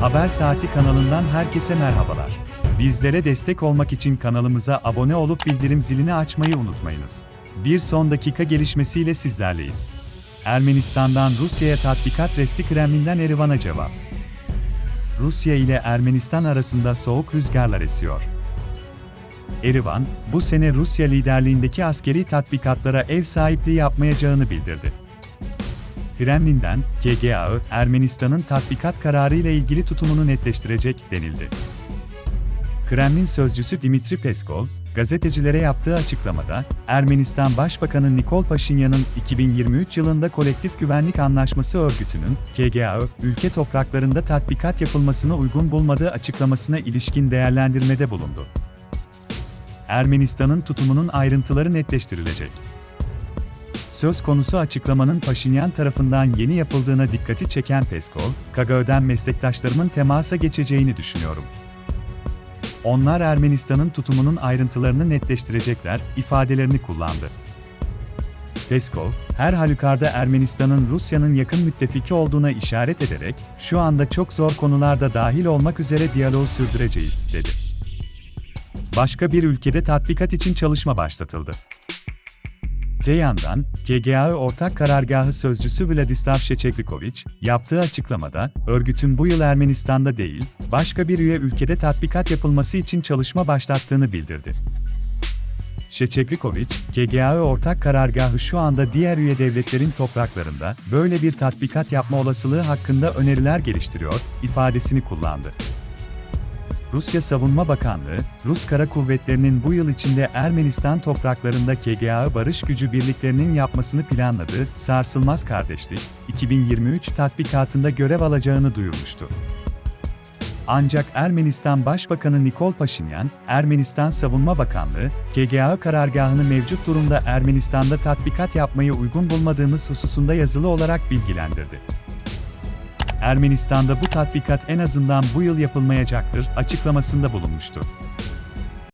Haber Saati kanalından herkese merhabalar. Bizlere destek olmak için kanalımıza abone olup bildirim zilini açmayı unutmayınız. Bir son dakika gelişmesiyle sizlerleyiz. Ermenistan'dan Rusya'ya tatbikat resti Kremlin'den Erivan'a cevap. Rusya ile Ermenistan arasında soğuk rüzgarlar esiyor. Erivan, bu sene Rusya liderliğindeki askeri tatbikatlara ev sahipliği yapmayacağını bildirdi. Kremlin'den, KGA'ı, Ermenistan'ın tatbikat kararı ile ilgili tutumunu netleştirecek denildi. Kremlin sözcüsü Dimitri Peskov, gazetecilere yaptığı açıklamada, Ermenistan Başbakanı Nikol Paşinyan'ın 2023 yılında Kolektif Güvenlik Anlaşması örgütünün, KGA'ı, ülke topraklarında tatbikat yapılmasına uygun bulmadığı açıklamasına ilişkin değerlendirmede bulundu. Ermenistan'ın tutumunun ayrıntıları netleştirilecek. Söz konusu açıklamanın Paşinyan tarafından yeni yapıldığına dikkati çeken Peskov, KGÖ'den meslektaşlarımın temasa geçeceğini düşünüyorum. Onlar Ermenistan'ın tutumunun ayrıntılarını netleştirecekler, ifadelerini kullandı. Peskov, her halükarda Ermenistan'ın Rusya'nın yakın müttefiki olduğuna işaret ederek, şu anda çok zor konularda dahil olmak üzere diyaloğu sürdüreceğiz, dedi. Başka bir ülkede tatbikat için çalışma başlatıldı. Öte yandan, KGA'ı Ortak Karargahı Sözcüsü Vladislav Şeçekrikoviç, yaptığı açıklamada, örgütün bu yıl Ermenistan'da değil, başka bir üye ülkede tatbikat yapılması için çalışma başlattığını bildirdi. Şeçekrikoviç, KGA'ı Ortak Karargahı şu anda diğer üye devletlerin topraklarında böyle bir tatbikat yapma olasılığı hakkında öneriler geliştiriyor, ifadesini kullandı. Rusya Savunma Bakanlığı, Rus Kara Kuvvetleri'nin bu yıl içinde Ermenistan topraklarında KGA barış gücü birliklerinin yapmasını planladığı Sarsılmaz Kardeşlik, 2023 tatbikatında görev alacağını duyurmuştu. Ancak Ermenistan Başbakanı Nikol Paşinyan, Ermenistan Savunma Bakanlığı, KGA karargahını mevcut durumda Ermenistan'da tatbikat yapmayı uygun bulmadığımız hususunda yazılı olarak bilgilendirdi. Ermenistan'da bu tatbikat en azından bu yıl yapılmayacaktır açıklamasında bulunmuştu.